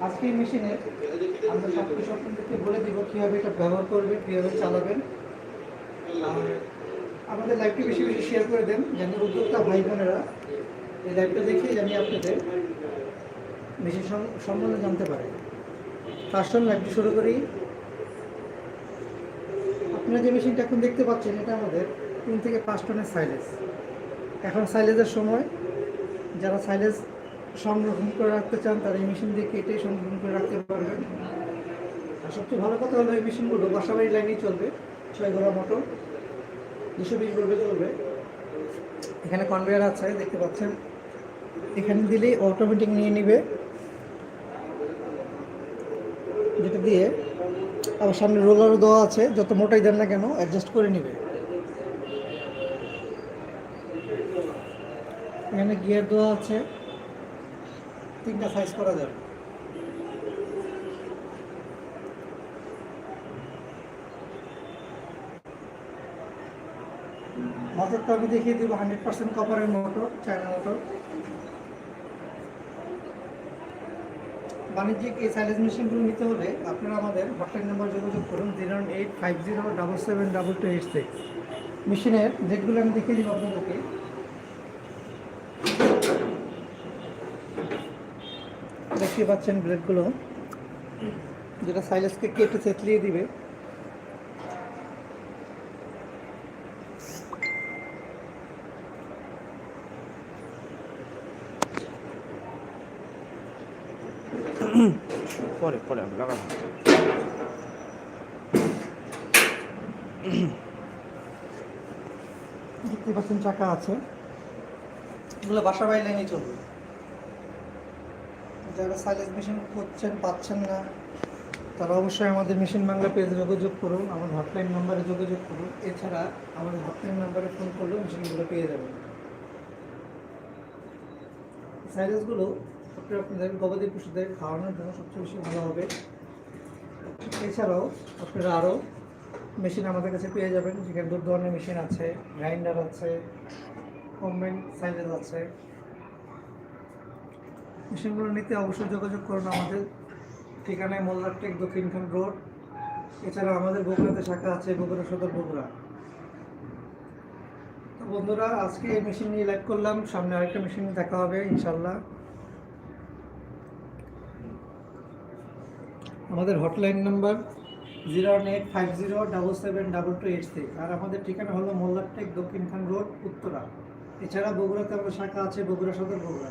আজকে এই মেশিনে আমরা সব কিছু আপনাদেরকে বলে দিব কীভাবে এটা ব্যবহার করবেন, কীভাবে চালাবেন। আমাদের লাইভটি বেশি বেশি শেয়ার করে দেন, যেন উদ্যোক্তা ভাই বোনেরা এই লাইভটা দেখে জানি আপনাদের মেশিন সম- সম্বন্ধে জানতে পারে। ফার্স্ট টাইম লাইভটি শুরু করি। আপনারা যে মেশিনটা এখন দেখতে পাচ্ছেন, এটা আমাদের তিন থেকে পাঁচ টনের সাইলেজ এখন সাইলেজের সময় যারা সাইলেজ সংরক্ষণ করে রাখতে চান, তারা এই মেশিন দিয়ে কেটে সংরক্ষণ করে রাখতে পারবেন। আর সবচেয়ে ভালো কথা হলো, এই মেশিনগুলো বাসাবাড়ি লাইনেই চলবে, ছয় গোড়া মোটর দুশো বিশ ভোল্টে চলবে। এখানে কনভেয়ার আছে, দেখতে পাচ্ছেন। এখানে দিলেই অটোমেটিক নিয়ে নিবে। যেটা দিয়ে আবার সামনে রোলারও দেওয়া আছে, যত মোটাই দেন না কেন অ্যাডজাস্ট করে নিবে। এখানে গিয়ার দেওয়া আছে। তিনটা সাইজ করা যাবে। মোটরটা আমি দেখিয়ে দিব হান্ড্রেড পার্সেন্ট কপারের মোটর চায়না মোটর বাণিজ্যিক এই সাইলেজ মেশিনগুলো নিতে হলে আপনারা আমাদের হটলাইন নাম্বার যোগাযোগ করুন, zero eight five zero double seven double two eight six মেশিনের ডেটগুলো আমি দেখিয়ে দিব আপনাদেরকে। দেখতে পাচ্ছেন ব্লেডগুলো। যেটা সাইলেসকে কেটে চেতলিয়ে দিবে। পরে পরে লাগাবো। দেখতে পাচ্ছেন চাকা আছে। এগুলো বাসা বাড়ি নিয়ে চলবে। যারা সাইলেন্স মেশিন করছেন পাচ্ছেন না, তারা অবশ্যই আমাদের মেশিন বাংলা পেজে যোগাযোগ করুন, আমার হটলাইন নাম্বারে যোগাযোগ করুন। এছাড়া আমাদের হটলাইন নাম্বারে ফোন করলেও মেশিনগুলো পেয়ে যাবেন। সাইলেন্সগুলো আপনারা আপনাদের গবাদি পশুদের খাওয়ানোর জন্য সবচেয়ে বেশি ভালো হবে। এছাড়াও আপনারা আরও মেশিন আমাদের কাছে পেয়ে যাবেন, যেখানে দুধ ধরনের মেশিন আছে গ্রাইন্ডার আছে কম্বাইন্ড সাইলেজ আছে। মেশিনগুলো নিতে অবশ্যই যোগাযোগ করুন আমাদের ঠিকানায় মোল্লারটেক দক্ষিণখান রোড। এছাড়া আমাদের বগুড়াতে শাখা আছে, বগুড়া সদর বগুড়া। তো বন্ধুরা, আজকে এই মেশিন নিয়ে লাইভ করলাম। সামনে আরেকটা মেশিন দেখা হবে ইনশাল্লাহ আমাদের hotline number zero one eight five zero double seven double two eight six আর আমাদের ঠিকানা হলো মোল্লারটেক দক্ষিণখান রোড, উত্তরা। এছাড়া বগুড়াতে আমাদের শাখা আছে, বগুড়া সদর বগুড়া।